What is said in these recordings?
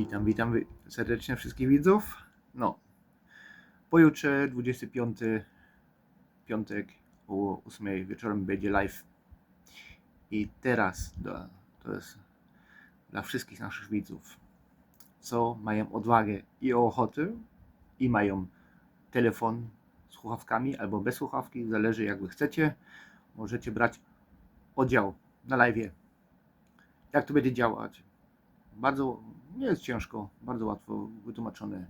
Witam, witam wi- serdecznie wszystkich widzów. No, pojutrze 25 piątek o 8 wieczorem będzie live. I teraz do, to jest dla wszystkich naszych widzów, co mają odwagę i ochotę i mają telefon z słuchawkami albo bez słuchawki, zależy jak wy chcecie. Możecie brać udział na live. Jak to będzie działać? Bardzo nie jest ciężko, bardzo łatwo wytłumaczone.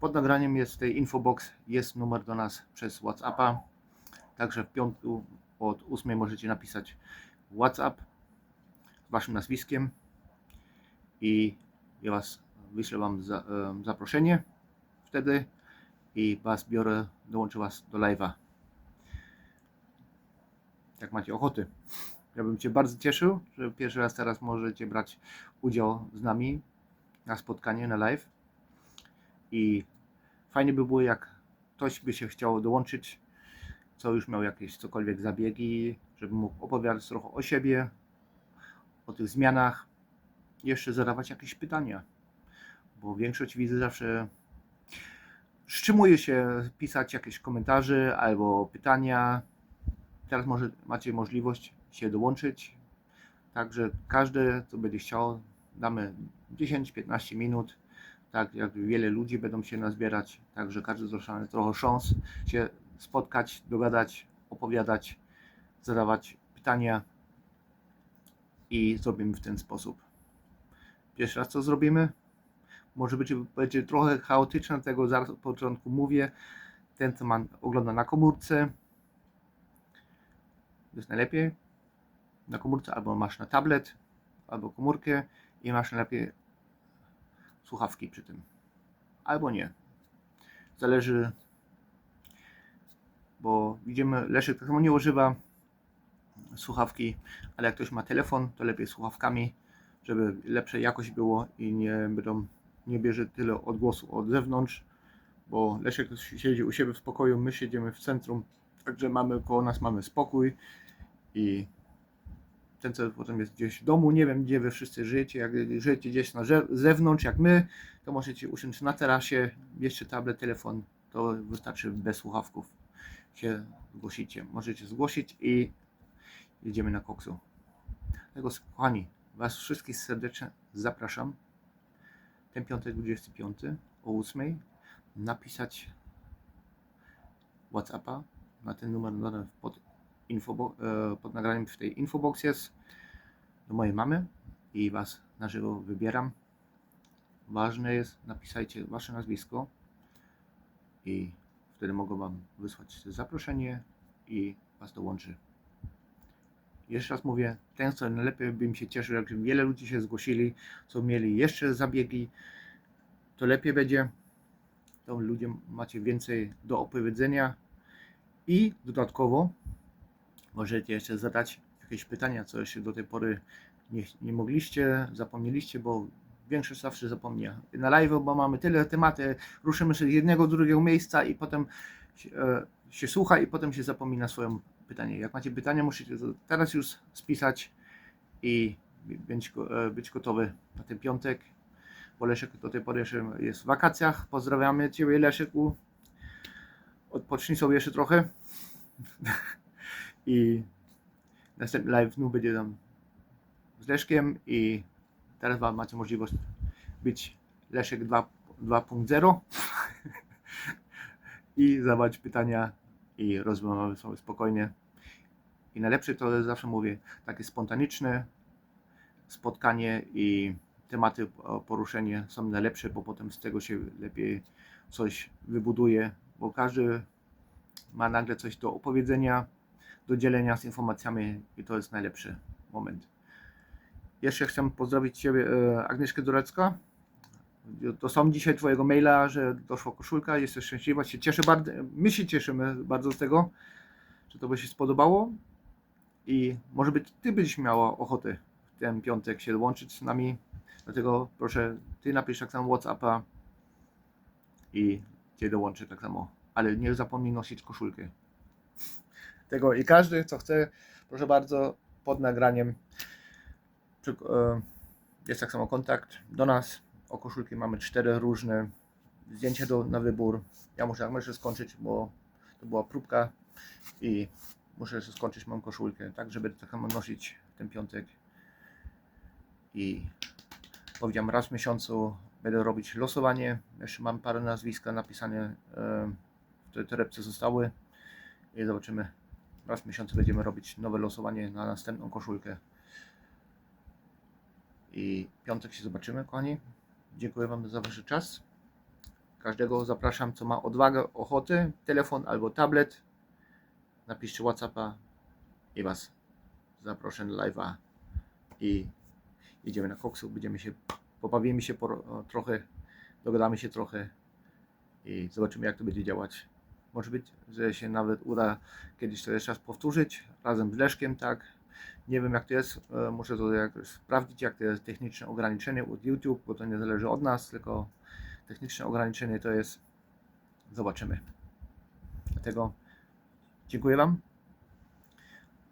Pod nagraniem jest tej infobox, jest numer do nas przez WhatsAppa. Także w piątku od 8 możecie napisać WhatsApp z waszym nazwiskiem i ja was wyślę wam za, em, zaproszenie wtedy i was biorę, dołączę was do live'a. Jak macie ochoty. Ja bym Cię bardzo cieszył, że pierwszy raz teraz możecie brać udział z nami na spotkanie, na live. I fajnie by było, jak ktoś by się chciał dołączyć, co już miał jakieś cokolwiek zabiegi, żeby mógł opowiadać trochę o siebie, o tych zmianach, jeszcze zadawać jakieś pytania. Bo większość widzę zawsze wstrzymuje się pisać jakieś komentarze albo pytania. Teraz może macie możliwość się dołączyć. Także każdy, co będzie chciał, damy 10-15 minut. Tak jak wiele ludzi będą się nazbierać, także każdy dostanie trochę szans się spotkać, dogadać, opowiadać, zadawać pytania i zrobimy w ten sposób. Pierwszy raz co zrobimy? Może być będzie trochę chaotyczne, tego zaraz od początku mówię. Ten, co ma, ogląda na komórce, jest najlepiej na komórce, albo masz na tablet, albo komórkę i masz najlepiej słuchawki przy tym. Albo nie. Zależy, bo widzimy, Leszek tak samo nie używa słuchawki, ale jak ktoś ma telefon, to lepiej słuchawkami, żeby lepsza jakość było i nie będą, nie bierze tyle odgłosu od zewnątrz, bo Leszek siedzi u siebie w spokoju, my siedzimy w centrum, także mamy koło nas mamy spokój i ten co potem jest gdzieś w domu, nie wiem gdzie wy wszyscy żyjecie, jak żyjecie gdzieś na ze- zewnątrz jak my, to możecie usiąść na terasie, bierzcie tablet, telefon, to wystarczy bez słuchawków się zgłosicie. Możecie zgłosić i jedziemy na koksu. Tego kochani, was wszystkich serdecznie zapraszam ten piątek 25 o 8 napisać Whatsappa na ten numer pod, info, e, pod nagraniem w tej infobox jest do mojej mamy i was na żywo wybieram. Ważne jest, napisajcie wasze nazwisko i wtedy mogę wam wysłać zaproszenie i was dołączy. Jeszcze raz mówię, ten co najlepiej bym się cieszył, jak wiele ludzi się zgłosili, co mieli jeszcze zabiegi, to lepiej będzie. To ludziom macie więcej do opowiedzenia i dodatkowo możecie jeszcze zadać jakieś pytania, co jeszcze do tej pory nie, nie mogliście, zapomnieliście, bo większość zawsze zapomina. Na live, bo mamy tyle tematy, ruszymy się z jednego, drugiego miejsca i potem się, e, się słucha i potem się zapomina swoje pytanie. Jak macie pytania, musicie teraz już spisać i być, e, być gotowy na ten piątek, bo Leszek do tej pory jeszcze jest w wakacjach. Pozdrawiamy Ciebie Leszeku. Odpocznij sobie jeszcze trochę. I następny live znów będzie tam z Leszkiem i teraz wam macie możliwość być Leszek 2 2.0 i zadawać pytania i rozmawiamy sobie spokojnie. I najlepsze to zawsze mówię, takie spontaniczne spotkanie i tematy poruszenie są najlepsze, bo potem z tego się lepiej coś wybuduje, bo każdy ma nagle coś do opowiedzenia, do dzielenia z informacjami i to jest najlepszy moment. Jeszcze chcę pozdrowić Ciebie, e, Agnieszkę Durecka. To są dzisiaj Twojego maila, że doszła koszulka, jesteś szczęśliwa, się cieszę bardzo, my się cieszymy bardzo z tego, że to by się spodobało i może być Ty byś miała ochotę w ten piątek się łączyć z nami, dlatego proszę Ty napisz tak samo Whatsappa i Cię dołączę tak samo, ale nie zapomnij nosić koszulkę. Tego i każdy, co chce, proszę bardzo, pod nagraniem e, jest tak samo kontakt do nas o koszulki mamy cztery różne zdjęcia do, na wybór. Ja muszę, muszę skończyć, bo to była próbka i muszę jeszcze skończyć mam koszulkę, tak żeby tak samo nosić ten piątek. I powiedziałem raz w miesiącu będę robić losowanie. Jeszcze mam parę nazwiska napisane, e, w tej torebce zostały i zobaczymy. Raz w miesiącu będziemy robić nowe losowanie na następną koszulkę. I piątek się zobaczymy, kochani. Dziękuję Wam za Wasz czas. Każdego zapraszam, co ma odwagę, ochotę, telefon albo tablet. Napiszcie Whatsappa i Was zaproszę na live'a i idziemy na koksu, będziemy się, pobawimy się po, trochę, dogadamy się trochę i zobaczymy jak to będzie działać. Może być, że się nawet uda kiedyś to jeszcze raz powtórzyć razem z Leszkiem, tak. Nie wiem jak to jest, e, muszę to jakoś sprawdzić, jak to jest techniczne ograniczenie od YouTube, bo to nie zależy od nas, tylko techniczne ograniczenie to jest. Zobaczymy. Dlatego dziękuję Wam.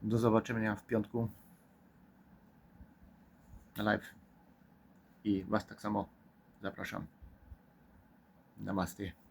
Do zobaczenia w piątku na live. I Was tak samo zapraszam. Namaste.